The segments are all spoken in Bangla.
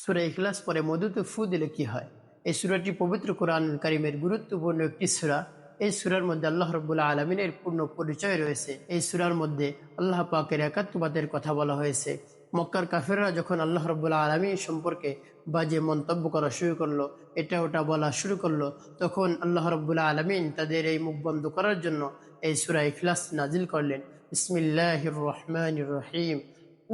সুরা ইখলাস পরে মধুত ফু দিলে কি হয়? এই সুরাটি পবিত্র কোরআন কারিমের গুরুত্বপূর্ণ একটি সুরা। এই সুরার মধ্যে আল্লাহ রব্বুল্লা আলমিনের পূর্ণ পরিচয় রয়েছে। এই সুরার মধ্যে আল্লাহ পাকের একাত্মবাদের কথা বলা হয়েছে। মক্কার কাফেররা যখন আল্লাহ রব্বুল্লা আলমী সম্পর্কে বাজে মন্তব্য করা শুরু করল, এটা ওটা বলা শুরু করল, তখন আল্লাহ রব্বুল্লা আলমিন তাদের এই মুখ বন্ধ করার জন্য এই সুরা ইখলাস নাজিল করলেন। ইসমিল্লাহ রহমান রহিম।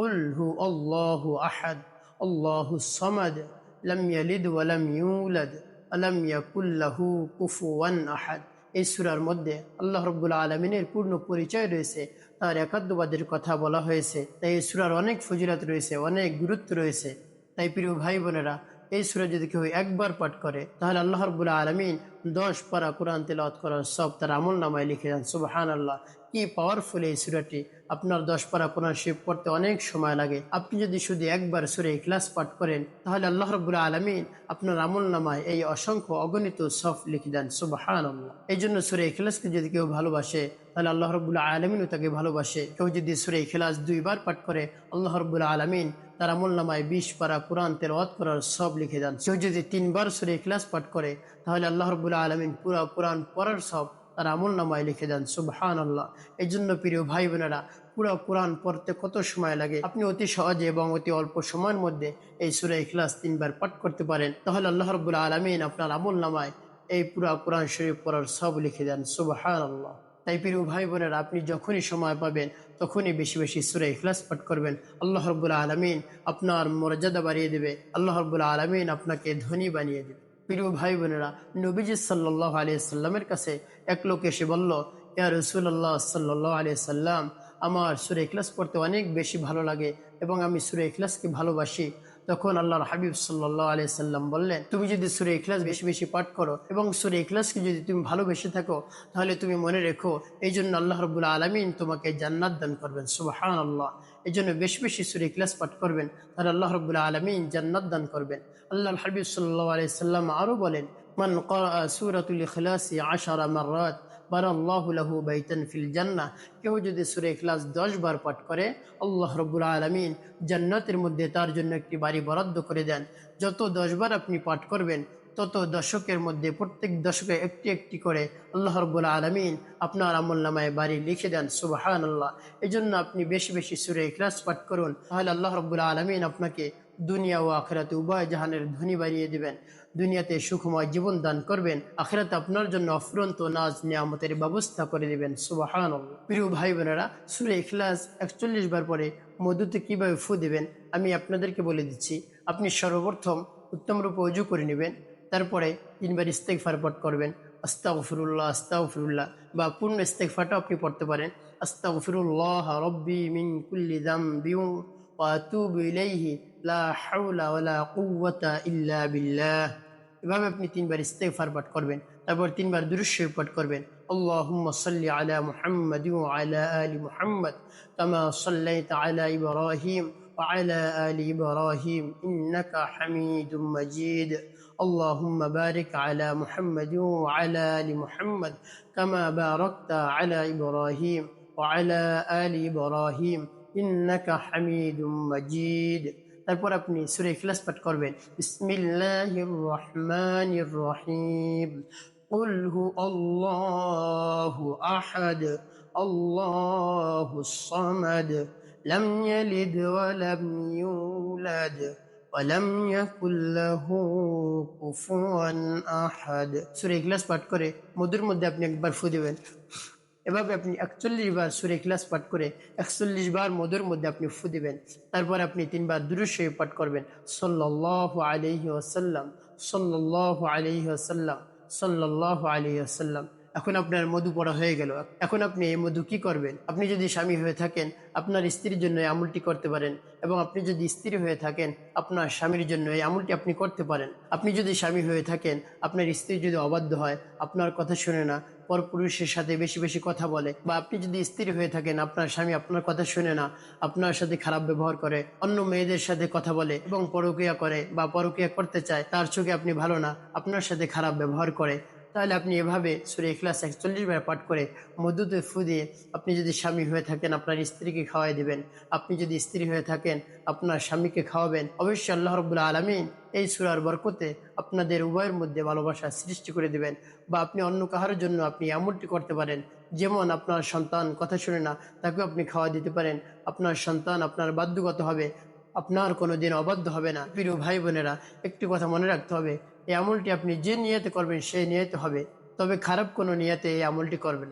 উল্হু আল্লাহ আহাদ। الله الصمد لم يلد ولم يولد ولم يكن له كفوا أحد এই সুরার মধ্যে আল্লাহ রব্বুল আলমিনের পূর্ণ পরিচয় রয়েছে তার একাত্মবাদের কথা বলা হয়েছে তাই এই সুরার অনেক ফজিলত রয়েছে অনেক গুরুত্ব রয়েছে তাই প্রিয় ভাই বোনেরা এই সুরা যদি কেউ একবার পাঠ করে তাহলে আল্লাহ রব্বুল্লাহ আলমিন দশ পারা কোরআন তেলাওয়াত করার সব তার আমল নামায় লিখে যান সুবাহান আল্লাহ কি পাওয়ারফুল এই সুরাটি? আপনার দশ পারা কোরআন শিব পড়তে অনেক সময় লাগে। আপনি যদি শুধু একবার সুরে ক্লাস পাঠ করেন, তাহলে আল্লাহ রব্বুল্লাহ আলমিন আপনার আমল নামায় এই অসংখ্য অগণিত সফ লিখে দেন সুবাহান এই জন্য সুরে ইখলাসকে যদি কেউ ভালোবাসে, তাহলে আল্লাহ রবুল্লাহ আলমিনও তাকে ভালোবাসে। কেউ যদি সুরে ইখলাস দুইবার পাঠ করে, আল্লাহ রবুল্লাহ আলমিন তার আমল নামায় বিশ পারা কোরআন তেলাওয়াত করার সব লিখে দেন। কেউ যদি তিনবার সুরে ইখলাস পাঠ করে, তাহলে আল্লাহ রবুল্লাহ আলমিন পুরা কোরআন পড়ার সব তার আমল নামায় লিখে দেন সুবহান আল্লাহ এই জন্য প্রিয় ভাই বোনেরা পুরো কোরআন পড়তে কত সময় লাগে? আপনি অতি সহজে এবং অতি অল্প সময়ের মধ্যে এই সুরে ইখলাস তিনবার পাঠ করতে পারেন। তাহলে আল্লাহ রবুল্লাহ আলমিন আপনার আমল নামায় এই পুরা কোরআন শরীফ পড়ার সব লিখে দেন সুবহান আল্লাহ তাই প্রিয় ভাই বোনেরা আপনি যখনই সময় পাবেন, তখনই বেশি বেশি সুরে ইখলাস পাঠ করবেন। আল্লাহ রবুল্লাহ আলমিন আপনার মর্যাদা বাড়িয়ে দেবে। আল্লাহ রবুল্লাহ আলমিন আপনাকে ধনী বানিয়ে দেবে। প্রিয় ভাই বোনেরা নবীজি সাল্লাহ আলিয়া সাল্লামের কাছে এক লোক এসে বলল, ইয়া রসুল্লাহ সাল্লাহ আলিয়া সাল্লাম, আমার সুরে ইখলাস পড়তে অনেক বেশি ভালো লাগে এবং আমি সুরে ইখলাসকে ভালোবাসি। তখন আল্লাহর হাবিব সাল্লাহ আলিয়া সাল্লাম বললেন, তুমি যদি সুরে ইখলাস বেশি বেশি পাঠ করো এবং সুরে ইখলাসকে যদি তুমি ভালোবেসে থাকো, তাহলে তুমি মনে রেখো এই জন্য আল্লাহ রবুল্লা আলমিন তোমাকে জান্নাত দান করবেন। সুবাহান আল্লাহ এই জন্য বেশি বেশি সুরে ইখলাস পাঠ করবেন, তাহলে আল্লাহ রবুল্লা আলমিন জান্নাত দান করবেন। আল্লাহ হাবিব সাল্লাহ আলিয়া সাল্লাম আরও বলেন, মান সুরাতুল ইখলাসি আশারা মাররাত। জান্না কেউ যদি সুরে ইখলাস দশ বার পাঠ করে, আল্লাহ রব্বুল আলমিন জান্নাতের মধ্যে তার জন্য একটি বাড়ি বরাদ্দ করে দেন। যত দশবার আপনি পাঠ করবেন, তত দশকের মধ্যে, প্রত্যেক দশকে একটি একটি করে আল্লাহ রব্বুল আলমিন আপনার আমল নামায় বাড়ি লিখে দেন সুবাহান আল্লাহ এই জন্য আপনি বেশি বেশি সুরে ইখলাস পাঠ করুন, তাহলে আল্লাহ রব্বুল আলমিন আপনাকে দুনিয়া ও আখেরাতে উভয় জাহানের ধনী বাড়িয়ে দিবেন। দুনিয়াতে সুখময় জীবন দান করবেন। আখেরাত আপনার জন্য অফুরন্ত নাজ, নিয়ামতের ব্যবস্থা করে দিবেন। সুবাহান প্রিয় ভাই বোনেরা, সুরে ইখলাস একচল্লিশ বার পরে মধুতে কীভাবে ফু দেবেন, আমি আপনাদেরকে বলে দিচ্ছি। আপনি সর্বপ্রথম উত্তম রূপে অজু করে নেবেন, তারপরে তিনবার ইস্তেকফার পাঠ করবেন। আস্তাগফিরুল্লাহ আস্তাগফিরুল্লাহ, বা পূর্ণ ইস্তেকফারটাও আপনি পড়তে পারেন। আস্তাগফিরুল্লাহ রব্বি মিন কুল্লি যামবি ওয়া আতুবু ইলাইহি, লা হাওলা ওয়ালা কুওয়াতা ইল্লা বিল্লাহ। এভাবে আপনি তিনবার ইস্তেগফার পাঠ করবেন তারপর তিনবার দুরুশ্বর পাঠ করবেন اللهم صل على محمد وعلى آل محمد كما صليت على إبراهيم وعلى آل إبراهيم إنك حميد مجيد اللهم بارك على محمد وعلى آل محمد كما باركت على إبراهيم وعلى آل إبراهيم إنك حميد مجيد তারপর আপনি সুরে ইখলাস পাঠ করবেন বিসমিল্লাহির রহমানির রহিম قل هو الله أحد الله الصمد لم يلد ولم يولد ولم يكن له كفوا أحد সুরে ইখলাস পাঠ করে মধুর মধ্যে আপনি একবার ফু দিবেন এভাবে আপনি একচল্লিশ বার সুরে ক্লাস পাঠ করে একচল্লিশ বার মধুর মধ্যে আপনি ফু দিবেন। তারপর আপনি তিনবার দুরুশে পাঠ করবেন। সাল্লাহ আলহি আসাল্লাম সাল্লাহ আলহি আসাল্লাম সাল্লাহ আলহি আসাল্লাম এখন আপনার মধু পড়া হয়ে গেল। এখন আপনি এই মধু কি করবেন? আপনি যদি স্বামী হয়ে থাকেন, আপনার স্ত্রীর জন্য এই আমলটি করতে পারেন এবং আপনি যদি স্ত্রী হয়ে থাকেন, আপনার স্বামীর জন্য এই আমলটি আপনি করতে পারেন। আপনি যদি স্বামী হয়ে থাকেন, আপনার স্ত্রী যদি অবাধ্য হয়, আপনার কথা শুনে না পরপুরুষের সাথে বেশি বেশি কথা বলে। বা আপনি যদি স্ত্রী হয়ে থাকেন, আপনার স্বামী আপনার কথা শুনে না, আপনার সাথে খারাপ ব্যবহার করে, অন্য মেয়েদের সাথে কথা বলে এবং পরকিয়া করে বা পরকিয়া করতে চায়, তার চোখে আপনি ভালো না, আপনার সাথে খারাপ ব্যবহার করে। তাহলে আপনি এভাবে সুরে ইখলাস একচল্লিশ বার পাঠ করে মধুতে ফু দিয়ে আপনি যদি স্বামী হয়ে থাকেন, আপনার স্ত্রীকে খাওয়াই দেবেন। আপনি যদি স্ত্রী হয়ে থাকেন, আপনার স্বামীকে খাওয়াবেন। অবশ্যই আল্লাহ রবুল্লা আলমিন এই সুরার বরকতে আপনাদের উভয়ের মধ্যে ভালোবাসা সৃষ্টি করে দেবেন বা আপনি অন্য কাহার জন্য আপনি এমনটি করতে পারেন, যেমন আপনার সন্তান কথা শুনে না, তাকেও আপনি খাওয়া দিতে পারেন। আপনার সন্তান আপনার বাধ্যগত হবে, আপনার কোনো দিন অবাধ্য হবে না। প্রিয় ভাই বোনেরা একটি কথা মনে রাখতে হবে এই আমলটি আপনি যে নিয়তে করবেন, সেই নিয়তে হবে তবে খারাপ কোনো নিয়তে এই আমলটি করবেন।